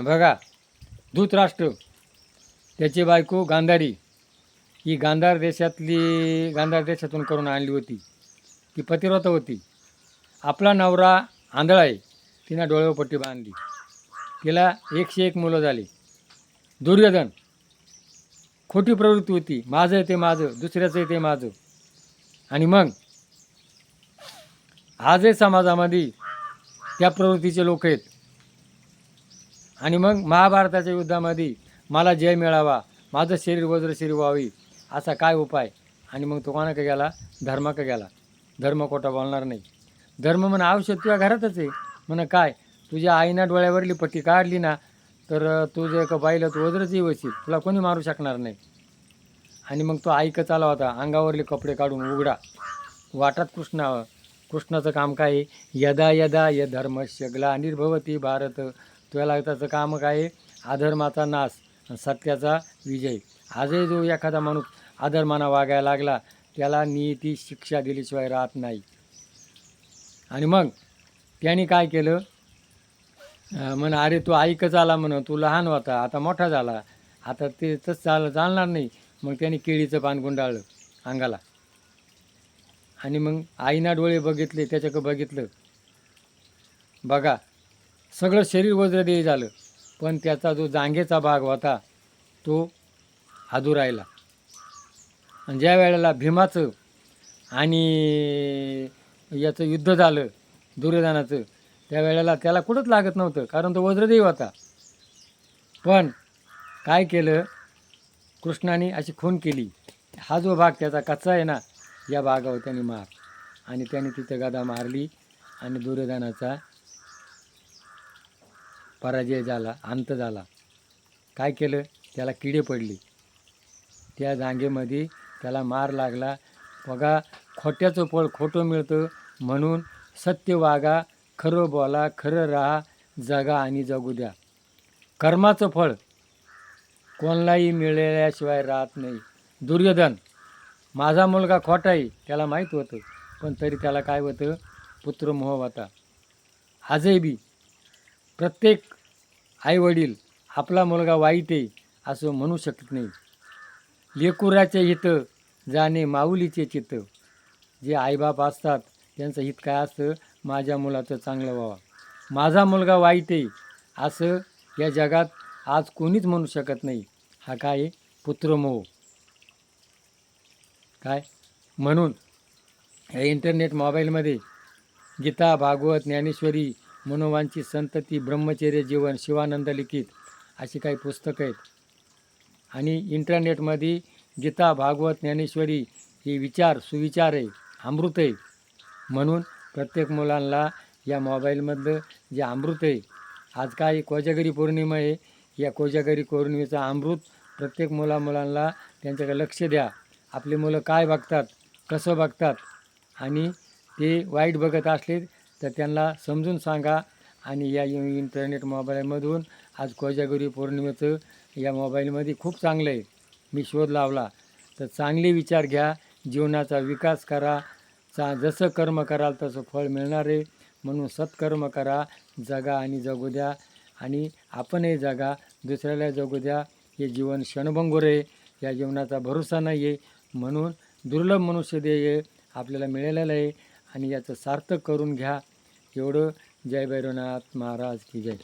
बघा धूतराष्ट्र त्याची बायको गांधारी. ही गांधार देशातली गांधार देशातून करून आणली होती. ती पतिव्रत होती. आपला नवरा आंधळा आहे. तिनं डोळ्यावर पट्टी बांधली. तिला एकशे एक मुलं झाली. दुर्योधन. खोटी प्रवृत्ती होती. माझं ते माझं दुसऱ्याचं ते माझं. आणि मग? आजही समाजामध्ये त्या प्रवृत्तीचे लोक आहेत. आणि मग महाभारताच्या युद्धामध्ये मला जय मिळावा माझं शरीर वज्र शरीर व्हावी असा काय उपाय? आणि मग तो कोणाकडे गेला? धर्माकडे गेला. धर्म कोटा बोलणार नाही. धर्म म्हणा औषध तुझ्या घरातच आहे. म्हणा काय? तुझ्या आईना डोळ्यावरली पट्टी काढली ना तर तुझं एक बाईला पाहिलं तू वज्रच वशील तुला कोणी मारू शकणार नाही. आणि मग तो ऐकत आला होता अंगावरले कपडे काढून उघडा. वाटात कृष्णा कृष्णाचं काम काय आहे? यदा यदा य धर्मस्य ग्लानिर्भवती भारत तुला त्याचं काम काय? आधर्माचा नाश सत्याचा विजय. आजही जो एखादा माणूस आधर्माना वागायला लागला त्याला नियती शिक्षा दिल्याशिवाय राहत नाही. आणि मग त्याने काय केलं? म्हण अरे तू ऐकच आला म्हण तू लहान होता आता मोठा झाला आता ते तसं चाल चालणार नाही. मग त्याने केळीचं पान गुंडाळलं अंगाला. आणि मग आईना डोळे बघितले त्याच्याकडं बघितलं. बघा सगळं शरीर वज्रदेही झालं. पण त्याचा जो जांघेचा भाग होता तो अधू राहिला आणि ज्या वेळेला भीमाचं आणि याचं युद्ध झालं दुर्योधनाचं त्या वेळेला त्याला कुठंच लागत नव्हतं कारण तो वज्रदेव होता. पण काय केलं? कृष्णाने अशी खून केली. हा जो भाग त्याचा कच्चा आहे ना या भागावर त्याने मार. आणि त्याने तिथं गदा मारली आणि दुर्योधनाचा पराजय झाला अंत झाला. काय केलं? त्याला किडे पडली. त्या जांगेमध्ये त्याला मार लागला. बघा खोट्याचं फळ खोटं मिळतं म्हणून सत्य वागा खरं बोला खरं राहा जगा आणि जगू द्या. कर्माचं फळ कोणालाही मिळाल्याशिवाय राहत नाही. दुर्योधन माझा मुलगा खोटा आहे त्याला माहीत होतं पण तरी त्याला काय होतं? पुत्रमोह होता. आजही बी प्रत्येक आईवडील आपला मुलगा वाईट आहे असं म्हणू शकत नाही. लेकुराचे हित जाणे माऊलीचे चित्त. जे आईबाप असतात त्यांचं हित काय असतं? माझ्या मुलाचं चांगलं व्हावं. माझा मुलगा वाईट आहे असं या जगात आज कोणीच म्हणू शकत नाही. हा काय? आहे? पुत्रमोह काय? म्हणून या इंटरनेट मोबाईलमध्ये गीता भागवत ज्ञानेश्वरी मनोवांची संतती ब्रह्मचर्य जीवन शिवानंद लिखित अशी काही पुस्तकं आहेत. आणि इंटरनेटमध्ये गीता भागवत ज्ञानेश्वरी हे विचार सुविचार आहे अमृत आहे. म्हणून प्रत्येक मुलांना या मोबाईलमधलं जे अमृत आहे आज काय कोजागरी पौर्णिमा आहे या कोजागरी पौर्णिमेचं अमृत प्रत्येक मुला मुलांना त्यांच्याकडे लक्ष द्या. आपली मुलं काय बघतात कसं बघतात आणि ते वाईट बघत असले तर त्यांना समजून सांगा आणि या इंटरनेट मोबाईलमधून आज कोजागरी पौर्णिमेचं या मोबाईलमध्ये खूप चांगलं आहे. मी शोध लावला. तर चांगले विचार घ्या. जीवनाचा विकास करा. चा जसं कर्म कराल तसं फळ मिळणार आहे. म्हणून सत्कर्म करा. जगा आणि जगू द्या. आणि आपणही जगा. दुसऱ्याला जगू द्या. हे जीवन क्षणभंगूर आहे. या जीवनाचा भरोसा नाही आहे म्हणून दुर्लभ मनुष्य देय आपल्याला मिळालेलं आहे. आणि याचं सार्थक करून घ्या. एवढं जय भैरवनाथ महाराज की जय.